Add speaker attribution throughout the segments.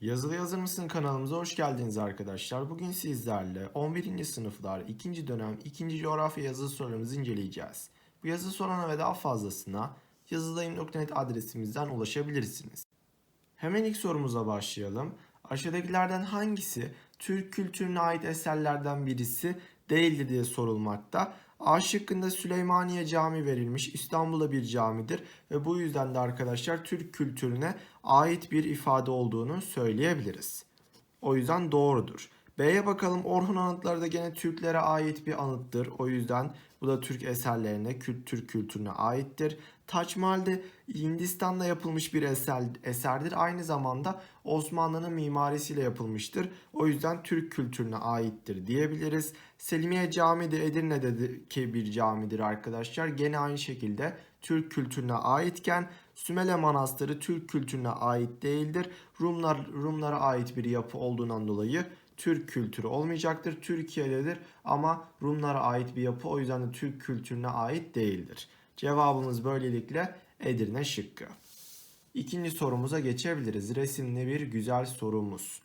Speaker 1: Yazılı Yazır mısın kanalımıza hoş geldiniz arkadaşlar. Bugün sizlerle 11. sınıflar 2. dönem 2. coğrafya yazılı sorularımızı inceleyeceğiz. Bu yazılı soruna ve daha fazlasına yazıdayım.net adresimizden ulaşabilirsiniz. Hemen ilk sorumuza başlayalım. Aşağıdakilerden hangisi Türk kültürüne ait eserlerden birisi değildir diye sorulmakta. A şıkkında Süleymaniye Cami verilmiş. İstanbul'da bir camidir ve bu yüzden de arkadaşlar Türk kültürüne ait bir ifade olduğunu söyleyebiliriz. O yüzden doğrudur. B'ye bakalım. Orhun anıtları da gene Türklere ait bir anıttır. O yüzden bu da Türk eserlerine, Türk kültürüne aittir. Taç Mahal de Hindistan'da yapılmış bir eser, eserdir. Aynı zamanda Osmanlı'nın mimarisiyle yapılmıştır. O yüzden Türk kültürüne aittir diyebiliriz. Selimiye Camii de Edirne'deki bir camidir arkadaşlar. Gene aynı şekilde Türk kültürüne aitken Sümele Manastırı Türk kültürüne ait değildir. Rumlar Rumlara ait bir yapı olduğundan dolayı Türk kültürü olmayacaktır. Türkiye'dedir ama Rumlara ait bir yapı o yüzden de Türk kültürüne ait değildir. Cevabımız böylelikle Edirne şıkkı. İkinci sorumuza geçebiliriz. Resimli bir güzel sorumuz.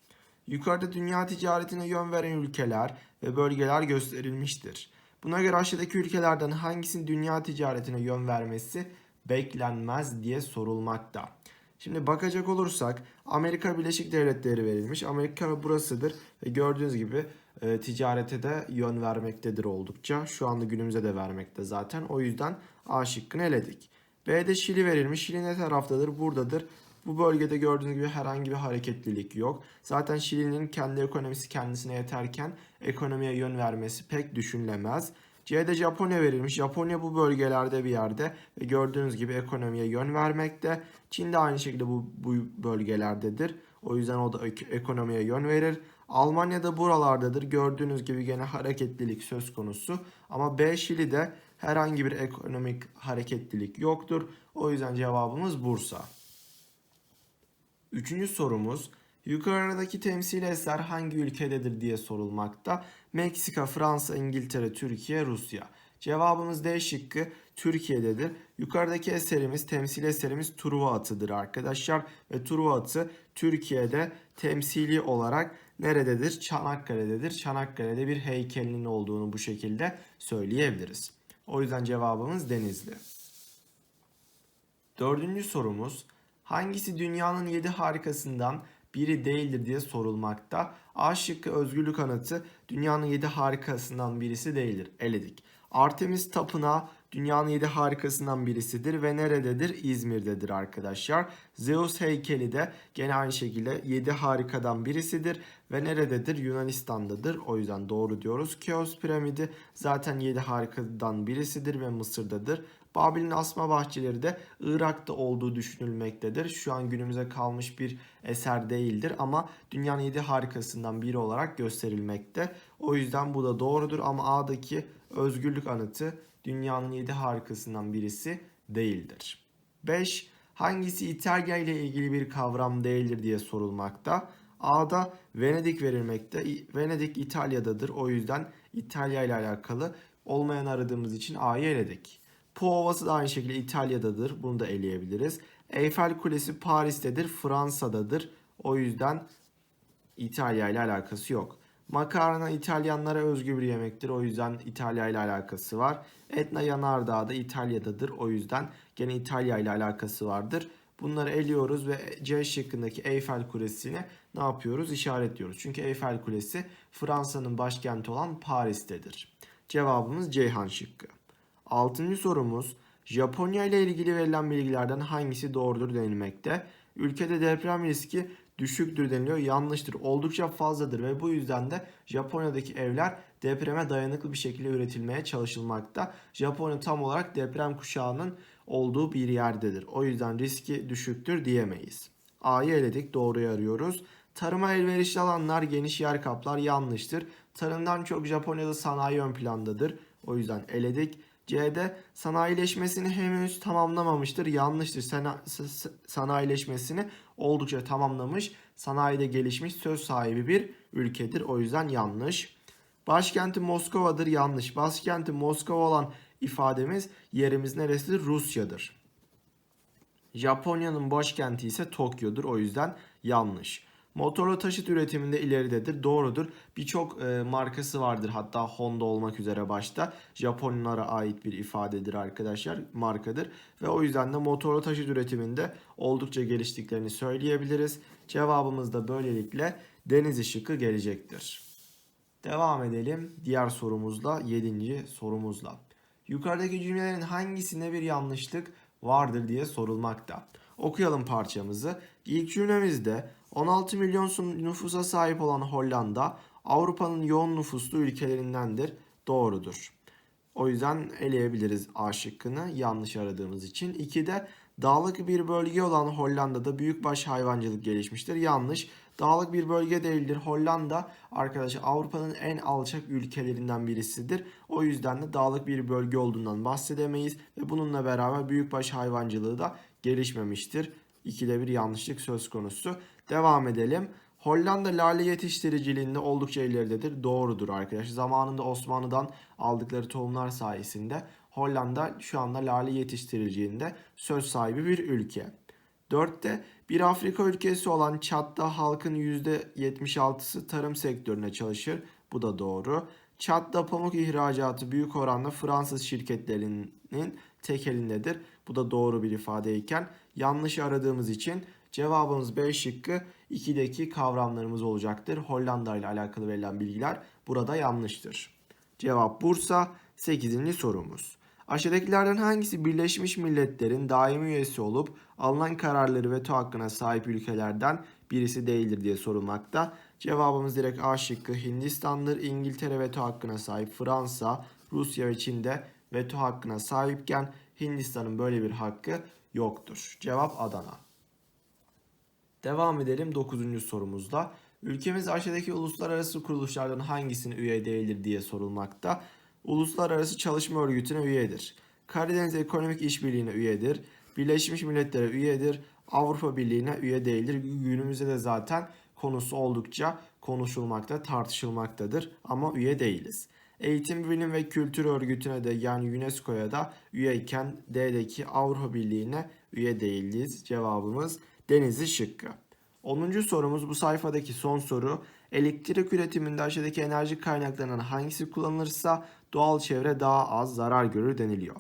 Speaker 1: Yukarıda dünya ticaretine yön veren ülkeler ve bölgeler gösterilmiştir. Buna göre aşağıdaki ülkelerden hangisinin dünya ticaretine yön vermesi beklenmez diye sorulmakta. Şimdi bakacak olursak Amerika Birleşik Devletleri verilmiş. Amerika burasıdır ve gördüğünüz gibi e, ticarete de yön vermektedir oldukça. Şu anda günümüze de vermekte zaten. O yüzden A şıkkını eledik. B'de Şili verilmiş. Şili ne taraftadır? Buradadır. Bu bölgede gördüğünüz gibi herhangi bir hareketlilik yok. Zaten Şili'nin kendi ekonomisi kendisine yeterken ekonomiye yön vermesi pek düşünülemez. C'de Japonya verilmiş. Japonya bu bölgelerde bir yerde ve gördüğünüz gibi ekonomiye yön vermekte. Çin de aynı şekilde bu, bu bölgelerdedir. O yüzden o da ek- ekonomiye yön verir. Almanya da buralardadır. Gördüğünüz gibi gene hareketlilik söz konusu. Ama B Şili'de herhangi bir ekonomik hareketlilik yoktur. O yüzden cevabımız Bursa. Üçüncü sorumuz yukarıdaki temsil eser hangi ülkededir diye sorulmakta. Meksika, Fransa, İngiltere, Türkiye, Rusya. Cevabımız D şıkkı Türkiye'dedir. Yukarıdaki eserimiz, temsil eserimiz Truva atıdır arkadaşlar. Ve Truva atı Türkiye'de temsili olarak nerededir? Çanakkale'dedir. Çanakkale'de bir heykelinin olduğunu bu şekilde söyleyebiliriz. O yüzden cevabımız Denizli. Dördüncü sorumuz hangisi dünyanın yedi harikasından biri değildir diye sorulmakta. A şıkkı özgürlük anıtı dünyanın yedi harikasından birisi değildir. Eledik. Artemis Tapınağı dünyanın yedi harikasından birisidir ve nerededir? İzmir'dedir arkadaşlar. Zeus heykeli de gene aynı şekilde yedi harikadan birisidir ve nerededir? Yunanistan'dadır. O yüzden doğru diyoruz. Keops piramidi zaten yedi harikadan birisidir ve Mısır'dadır. Babil'in asma bahçeleri de Irak'ta olduğu düşünülmektedir. Şu an günümüze kalmış bir eser değildir ama dünyanın yedi harikasından biri olarak gösterilmekte. O yüzden bu da doğrudur ama A'daki özgürlük anıtı dünyanın yedi harikasından birisi değildir. 5. Hangisi İtalya ile ilgili bir kavram değildir diye sorulmakta. A'da Venedik verilmekte. Venedik İtalya'dadır. O yüzden İtalya ile alakalı olmayan aradığımız için A'yı eledik. Po Ovası da aynı şekilde İtalya'dadır. Bunu da eleyebiliriz. Eyfel Kulesi Paris'tedir, Fransa'dadır. O yüzden İtalya ile alakası yok. Makarna İtalyanlara özgü bir yemektir. O yüzden İtalya ile alakası var. Etna Yanardağ da İtalya'dadır. O yüzden gene İtalya ile alakası vardır. Bunları eliyoruz ve C şıkkındaki Eyfel Kulesi'ni ne yapıyoruz? İşaretliyoruz. Çünkü Eyfel Kulesi Fransa'nın başkenti olan Paris'tedir. Cevabımız Ceyhan şıkkı. Altıncı sorumuz Japonya ile ilgili verilen bilgilerden hangisi doğrudur denilmekte. Ülkede deprem riski düşüktür deniliyor. Yanlıştır. Oldukça fazladır ve bu yüzden de Japonya'daki evler depreme dayanıklı bir şekilde üretilmeye çalışılmakta. Japonya tam olarak deprem kuşağının olduğu bir yerdedir. O yüzden riski düşüktür diyemeyiz. A'yı eledik. Doğruyu arıyoruz. Tarıma elverişli alanlar geniş yer kaplar yanlıştır. Tarımdan çok Japonya'da sanayi ön plandadır. O yüzden eledik. C'de sanayileşmesini henüz tamamlamamıştır. Yanlıştır. Sana, sanayileşmesini oldukça tamamlamış. Sanayide gelişmiş söz sahibi bir ülkedir. O yüzden yanlış. Başkenti Moskova'dır. Yanlış. Başkenti Moskova olan ifademiz yerimiz neresidir? Rusya'dır. Japonya'nın başkenti ise Tokyo'dur. O yüzden yanlış. Motorlu taşıt üretiminde ileridedir. Doğrudur. Birçok e, markası vardır. Hatta Honda olmak üzere başta. Japonlara ait bir ifadedir arkadaşlar. Markadır. Ve o yüzden de motorlu taşıt üretiminde oldukça geliştiklerini söyleyebiliriz. Cevabımız da böylelikle deniz şıkkı gelecektir. Devam edelim diğer sorumuzla 7. sorumuzla. Yukarıdaki cümlelerin hangisinde bir yanlışlık vardır diye sorulmakta. Okuyalım parçamızı. İlk cümlemizde 16 milyon nüfusa sahip olan Hollanda Avrupa'nın yoğun nüfuslu ülkelerindendir. Doğrudur. O yüzden eleyebiliriz A şıkkını yanlış aradığımız için. 2'de dağlık bir bölge olan Hollanda'da büyükbaş hayvancılık gelişmiştir. Yanlış. Dağlık bir bölge değildir. Hollanda arkadaşlar Avrupa'nın en alçak ülkelerinden birisidir. O yüzden de dağlık bir bölge olduğundan bahsedemeyiz ve bununla beraber büyükbaş hayvancılığı da gelişmemiştir. İkide bir yanlışlık söz konusu. Devam edelim. Hollanda lale yetiştiriciliğinde oldukça ileridedir. Doğrudur arkadaşlar. Zamanında Osmanlı'dan aldıkları tohumlar sayesinde Hollanda şu anda lale yetiştiriciliğinde söz sahibi bir ülke. 4'te bir Afrika ülkesi olan Çat'ta halkın %76'sı tarım sektörüne çalışır. Bu da doğru. Çat'ta pamuk ihracatı büyük oranda Fransız şirketlerinin tek elindedir. Bu da doğru bir ifadeyken yanlış aradığımız için cevabımız B şıkkı 2'deki kavramlarımız olacaktır. Hollanda ile alakalı verilen bilgiler burada yanlıştır. Cevap Bursa 8. sorumuz. Aşağıdakilerden hangisi Birleşmiş Milletler'in daimi üyesi olup alınan kararları veto hakkına sahip ülkelerden birisi değildir diye sorulmakta. Cevabımız direkt A şıkkı Hindistan'dır. İngiltere veto hakkına sahip Fransa, Rusya ve Çin'de veto hakkına sahipken Hindistan'ın böyle bir hakkı yoktur. Cevap Adana. Devam edelim 9. sorumuzda. Ülkemiz aşağıdaki uluslararası kuruluşlardan hangisine üye değildir diye sorulmakta. Uluslararası Çalışma Örgütü'ne üyedir. Karadeniz Ekonomik İşbirliği'ne üyedir. Birleşmiş Milletler'e üyedir. Avrupa Birliği'ne üye değildir. Günümüzde de zaten konusu oldukça konuşulmakta, tartışılmaktadır ama üye değiliz. Eğitim, Bilim ve Kültür Örgütü'ne de yani UNESCO'ya da üyeyken D'deki Avrupa Birliği'ne üye değiliz. Cevabımız Denizli şıkkı. 10. sorumuz bu sayfadaki son soru. Elektrik üretiminde aşağıdaki enerji kaynaklarından hangisi kullanılırsa doğal çevre daha az zarar görür deniliyor.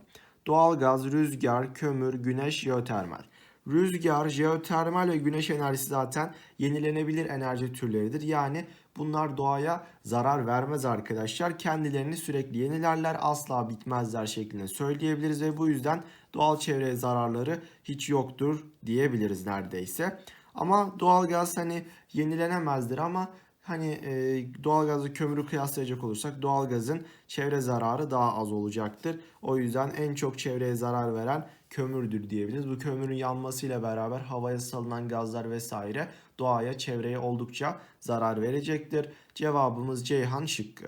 Speaker 1: Doğalgaz, rüzgar, kömür, güneş, jeotermal. Rüzgar, jeotermal ve güneş enerjisi zaten yenilenebilir enerji türleridir. Yani bunlar doğaya zarar vermez arkadaşlar. Kendilerini sürekli yenilerler, asla bitmezler şeklinde söyleyebiliriz ve bu yüzden doğal çevreye zararları hiç yoktur diyebiliriz neredeyse. Ama doğalgaz hani yenilenemezdir ama hani e, doğalgazla kömürü kıyaslayacak olursak doğalgazın çevre zararı daha az olacaktır. O yüzden en çok çevreye zarar veren kömürdür diyebiliriz. Bu kömürün yanmasıyla beraber havaya salınan gazlar vesaire doğaya, çevreye oldukça zarar verecektir. Cevabımız Ceyhan şıkkı.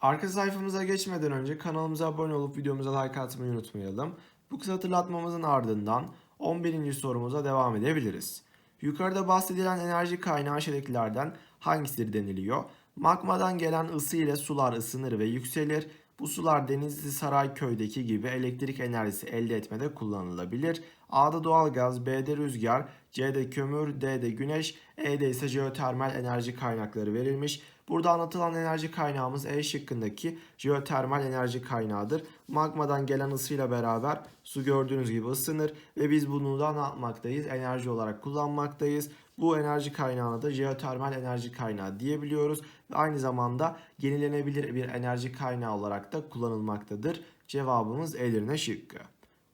Speaker 1: Arka sayfamıza geçmeden önce kanalımıza abone olup videomuza like atmayı unutmayalım. Bu kısa hatırlatmamızın ardından 11. sorumuza devam edebiliriz. Yukarıda bahsedilen enerji kaynağı aşağıdakilerden hangisidir deniliyor. Magmadan gelen ısı ile sular ısınır ve yükselir. Bu sular Denizli Sarayköy'deki gibi elektrik enerjisi elde etmede kullanılabilir. A'da doğalgaz, B'de rüzgar, C'de kömür, D'de güneş, E'de ise jeotermal enerji kaynakları verilmiş. Burada anlatılan enerji kaynağımız E şıkkındaki jeotermal enerji kaynağıdır. Magmadan gelen ısıyla beraber su gördüğünüz gibi ısınır ve biz bunu da ne yapmaktayız? Enerji olarak kullanmaktayız. Bu enerji kaynağına da jeotermal enerji kaynağı diyebiliyoruz ve aynı zamanda yenilenebilir bir enerji kaynağı olarak da kullanılmaktadır. Cevabımız Edirne şıkkı.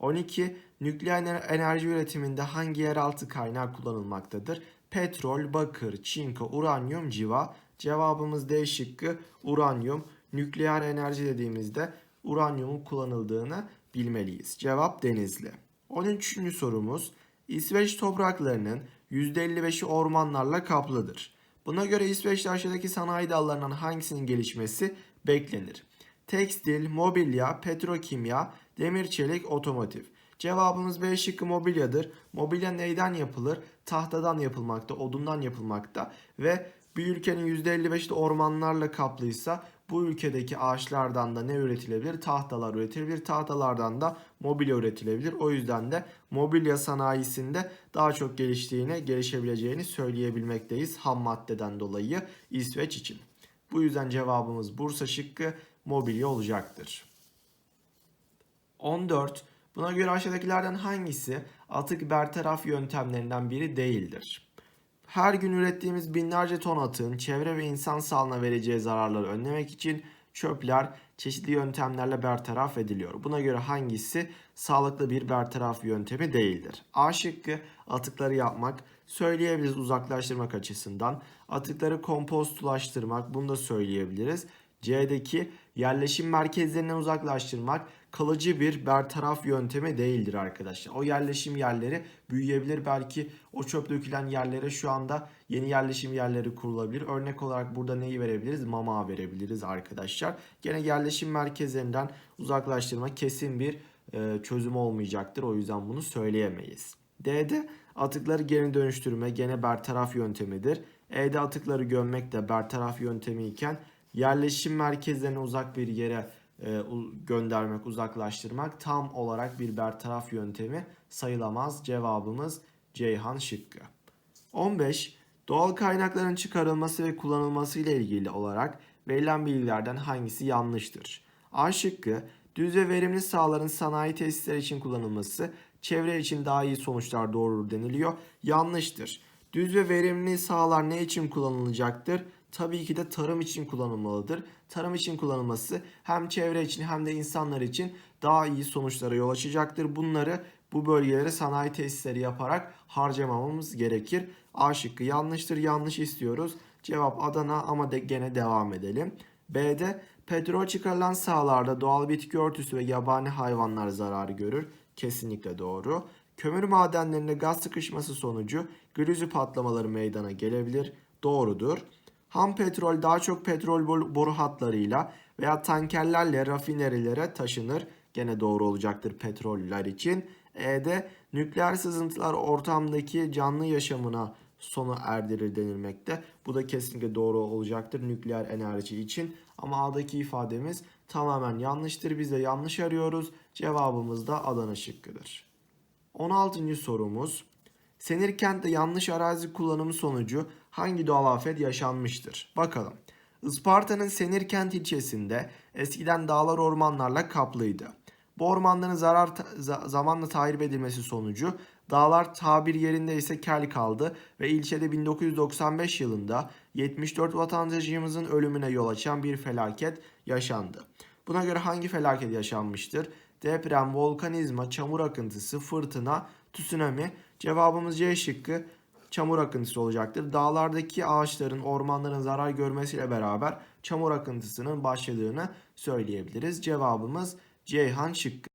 Speaker 1: 12. Nükleer enerji üretiminde hangi yeraltı kaynağı kullanılmaktadır? Petrol, bakır, çinko, uranyum, civa. Cevabımız D şıkkı uranyum. Nükleer enerji dediğimizde uranyumun kullanıldığını bilmeliyiz. Cevap Denizli. 13. sorumuz. İsveç topraklarının %55'i ormanlarla kaplıdır. Buna göre İsveç'te aşağıdaki sanayi dallarından hangisinin gelişmesi beklenir? Tekstil, mobilya, petrokimya, demir çelik, otomotiv. Cevabımız B şıkkı mobilyadır. Mobilya neyden yapılır? Tahtadan yapılmakta, odundan yapılmakta ve Bir ülkenin %55'i de ormanlarla kaplıysa bu ülkedeki ağaçlardan da ne üretilebilir? Tahtalar üretilebilir. Tahtalardan da mobilya üretilebilir. O yüzden de mobilya sanayisinde daha çok geliştiğini, gelişebileceğini söyleyebilmekteyiz ham maddeden dolayı İsveç için. Bu yüzden cevabımız Bursa şıkkı mobilya olacaktır. 14. Buna göre aşağıdakilerden hangisi atık bertaraf yöntemlerinden biri değildir? Her gün ürettiğimiz binlerce ton atığın çevre ve insan sağlığına vereceği zararları önlemek için çöpler çeşitli yöntemlerle bertaraf ediliyor. Buna göre hangisi sağlıklı bir bertaraf yöntemi değildir? A şıkkı atıkları yapmak, söyleyebiliriz uzaklaştırmak açısından. Atıkları kompostlaştırmak bunu da söyleyebiliriz. C'deki yerleşim merkezlerinden uzaklaştırmak kalıcı bir bertaraf yöntemi değildir arkadaşlar. O yerleşim yerleri büyüyebilir. Belki o çöp dökülen yerlere şu anda yeni yerleşim yerleri kurulabilir. Örnek olarak burada neyi verebiliriz? Mama verebiliriz arkadaşlar. Gene yerleşim merkezlerinden uzaklaştırma kesin bir e, çözüm olmayacaktır. O yüzden bunu söyleyemeyiz. D'de atıkları geri dönüştürme gene bertaraf yöntemidir. E'de atıkları gömmek de bertaraf yöntemi iken yerleşim merkezlerine uzak bir yere göndermek, uzaklaştırmak tam olarak bir bertaraf yöntemi sayılamaz. Cevabımız Ceyhan şıkkı. 15. Doğal kaynakların çıkarılması ve kullanılması ile ilgili olarak verilen bilgilerden hangisi yanlıştır? A şıkkı düz ve verimli sahaların sanayi tesisleri için kullanılması çevre için daha iyi sonuçlar doğurur deniliyor. Yanlıştır. Düz ve verimli sahalar ne için kullanılacaktır? Tabii ki de tarım için kullanılmalıdır. Tarım için kullanılması hem çevre için hem de insanlar için daha iyi sonuçlara yol açacaktır. Bunları bu bölgelere sanayi tesisleri yaparak harcamamamız gerekir. A şıkkı yanlıştır. Yanlış istiyoruz. Cevap Adana ama de gene devam edelim. B'de petrol çıkarılan sahalarda doğal bitki örtüsü ve yabani hayvanlar zarar görür. Kesinlikle doğru. Kömür madenlerinde gaz sıkışması sonucu glüzü patlamaları meydana gelebilir. Doğrudur. Ham petrol daha çok petrol boru hatlarıyla veya tankerlerle rafinerilere taşınır. Gene doğru olacaktır petroller için. E'de nükleer sızıntılar ortamdaki canlı yaşamına sona erdirir denilmekte. Bu da kesinlikle doğru olacaktır nükleer enerji için. Ama A'daki ifademiz tamamen yanlıştır. Biz de yanlış arıyoruz. Cevabımız da Adana şıkkıdır. 16. sorumuz. Senirkent'te yanlış arazi kullanımı sonucu hangi doğal afet yaşanmıştır? Bakalım. Isparta'nın Senirkent ilçesinde eskiden dağlar ormanlarla kaplıydı. Bu ormanların zarar zamanla tahrip edilmesi sonucu dağlar tabir yerinde ise kel kaldı ve ilçede 1995 yılında 74 vatandaşımızın ölümüne yol açan bir felaket yaşandı. Buna göre hangi felaket yaşanmıştır? Deprem, volkanizma, çamur akıntısı, fırtına, tsunami. Cevabımız C şıkkı çamur akıntısı olacaktır. Dağlardaki ağaçların, ormanların zarar görmesiyle beraber çamur akıntısının başladığını söyleyebiliriz. Cevabımız Ceyhan şıkkı.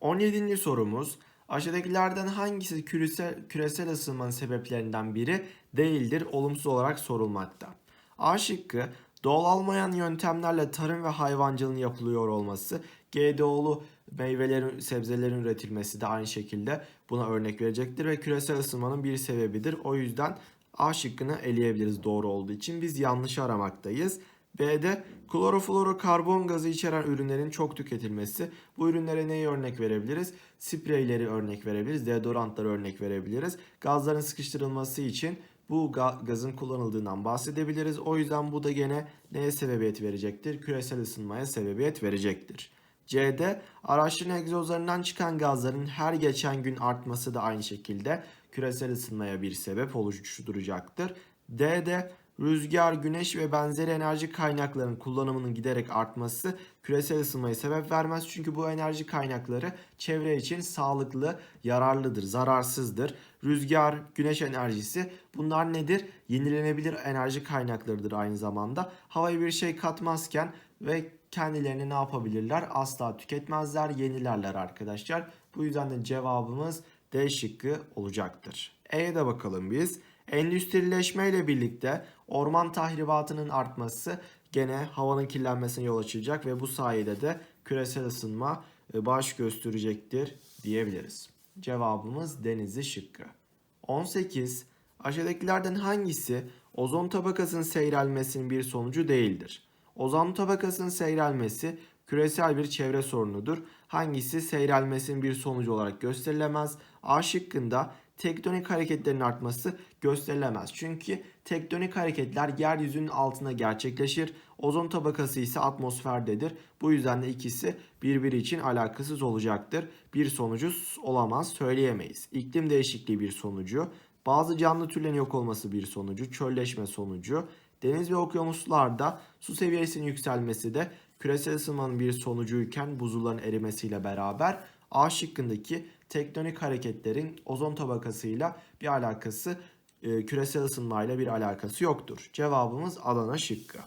Speaker 1: 17. sorumuz aşağıdakilerden hangisi küresel, küresel ısınmanın sebeplerinden biri değildir olumsuz olarak sorulmakta. A şıkkı doğal olmayan yöntemlerle tarım ve hayvancılığın yapılıyor olması, GDO'lu meyvelerin, sebzelerin üretilmesi de aynı şekilde buna örnek verecektir ve küresel ısınmanın bir sebebidir. O yüzden A şıkkını eleyebiliriz doğru olduğu için. Biz yanlış aramaktayız. B'de kloroflorokarbon gazı içeren ürünlerin çok tüketilmesi. Bu ürünlere neyi örnek verebiliriz? Spreyleri örnek verebiliriz. Deodorantları örnek verebiliriz. Gazların sıkıştırılması için bu gazın kullanıldığından bahsedebiliriz. O yüzden bu da gene neye sebebiyet verecektir? Küresel ısınmaya sebebiyet verecektir. C'de araçların egzozlarından çıkan gazların her geçen gün artması da aynı şekilde küresel ısınmaya bir sebep oluşturacaktır. D'de rüzgar, güneş ve benzeri enerji kaynaklarının kullanımının giderek artması küresel ısınmaya sebep vermez. Çünkü bu enerji kaynakları çevre için sağlıklı, yararlıdır, zararsızdır. Rüzgar, güneş enerjisi bunlar nedir? Yenilenebilir enerji kaynaklarıdır aynı zamanda. Havaya bir şey katmazken ve kendilerini ne yapabilirler? Asla tüketmezler, yenilerler arkadaşlar. Bu yüzden de cevabımız D şıkkı olacaktır. E'ye de bakalım biz. Endüstrileşme ile birlikte orman tahribatının artması gene havanın kirlenmesine yol açacak ve bu sayede de küresel ısınma e, baş gösterecektir diyebiliriz. Cevabımız Denizli şıkkı. 18. Aşağıdakilerden hangisi ozon tabakasının seyrelmesinin bir sonucu değildir? Ozon tabakasının seyrelmesi küresel bir çevre sorunudur. Hangisi seyrelmesinin bir sonucu olarak gösterilemez? A şıkkında tektonik hareketlerin artması gösterilemez. Çünkü tektonik hareketler yeryüzünün altında gerçekleşir. Ozon tabakası ise atmosferdedir. Bu yüzden de ikisi birbiri için alakasız olacaktır. Bir sonucu olamaz söyleyemeyiz. İklim değişikliği bir sonucu, bazı canlı türlerin yok olması bir sonucu, çölleşme sonucu, deniz ve okyanuslarda su seviyesinin yükselmesi de küresel ısınmanın bir sonucuyken buzulların erimesiyle beraber A şıkkındaki tektonik hareketlerin ozon tabakasıyla bir alakası, e, küresel ısınmayla bir alakası yoktur. Cevabımız Adana şıkkı.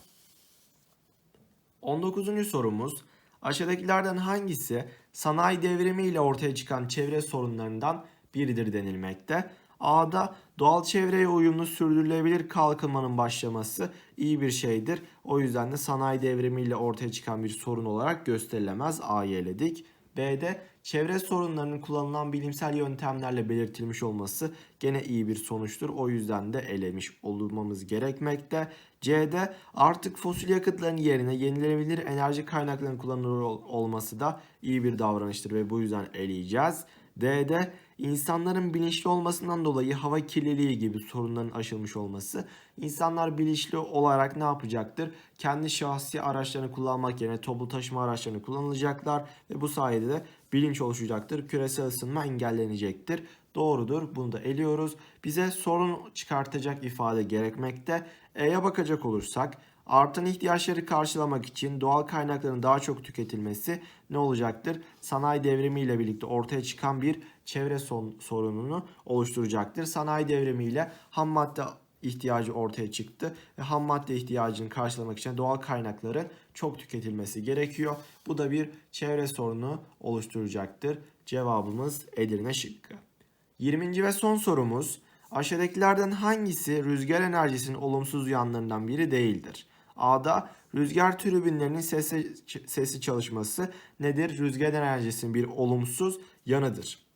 Speaker 1: 19. sorumuz aşağıdakilerden hangisi sanayi devrimi ile ortaya çıkan çevre sorunlarından biridir denilmekte. A'da doğal çevreye uyumlu sürdürülebilir kalkınmanın başlaması iyi bir şeydir. O yüzden de sanayi devrimi ile ortaya çıkan bir sorun olarak gösterilemez. A'yı eledik. B'de çevre sorunlarının kullanılan bilimsel yöntemlerle belirtilmiş olması gene iyi bir sonuçtur. O yüzden de elemiş olmamız gerekmekte. C'de artık fosil yakıtların yerine yenilenebilir enerji kaynaklarının kullanılır ol- olması da iyi bir davranıştır ve bu yüzden eleyeceğiz. D'de insanların bilinçli olmasından dolayı hava kirliliği gibi sorunların aşılmış olması. İnsanlar bilinçli olarak ne yapacaktır? Kendi şahsi araçlarını kullanmak yerine toplu taşıma araçlarını kullanılacaklar ve bu sayede de bilinç oluşacaktır. Küresel ısınma engellenecektir. Doğrudur. Bunu da eliyoruz. Bize sorun çıkartacak ifade gerekmekte. E'ye bakacak olursak artan ihtiyaçları karşılamak için doğal kaynakların daha çok tüketilmesi ne olacaktır? Sanayi devrimiyle birlikte ortaya çıkan bir çevre sorununu oluşturacaktır. Sanayi devrimiyle ham madde ihtiyacı ortaya çıktı ve ham madde ihtiyacını karşılamak için doğal kaynakların çok tüketilmesi gerekiyor. Bu da bir çevre sorunu oluşturacaktır. Cevabımız Edirne şıkkı. 20. ve son sorumuz aşağıdakilerden hangisi rüzgar enerjisinin olumsuz yanlarından biri değildir? A'da rüzgar türbinlerinin sesi, sesi çalışması nedir? Rüzgar enerjisinin bir olumsuz yanıdır.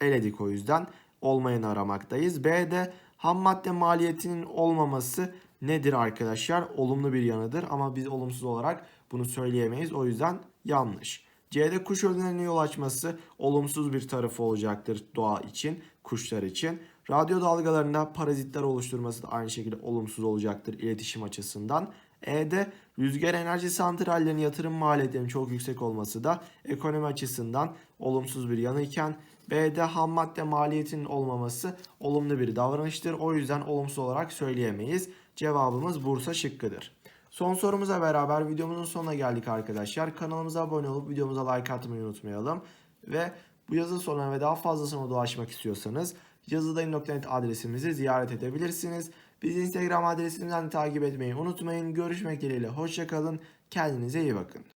Speaker 1: Eledik o yüzden olmayanı aramaktayız. B'de ham madde maliyetinin olmaması nedir arkadaşlar? Olumlu bir yanıdır ama biz olumsuz olarak bunu söyleyemeyiz. O yüzden yanlış. C'de kuş ölümlerine yol açması olumsuz bir tarafı olacaktır doğa için, kuşlar için. Radyo dalgalarında parazitler oluşturması da aynı şekilde olumsuz olacaktır iletişim açısından. E'de rüzgar enerji santrallerinin yatırım maliyetlerinin çok yüksek olması da ekonomi açısından olumsuz bir yanı iken B'de ham madde maliyetinin olmaması olumlu bir davranıştır. O yüzden olumsuz olarak söyleyemeyiz. Cevabımız Bursa şıkkıdır. Son sorumuza beraber videomuzun sonuna geldik arkadaşlar. Kanalımıza abone olup videomuza like atmayı unutmayalım. Ve bu yazı sorularına ve daha fazlasına ulaşmak istiyorsanız yazıdayım.net adresimizi ziyaret edebilirsiniz. Bizi Instagram adresimizden takip etmeyi unutmayın. Görüşmek dileğiyle. Hoşçakalın. Kendinize iyi bakın.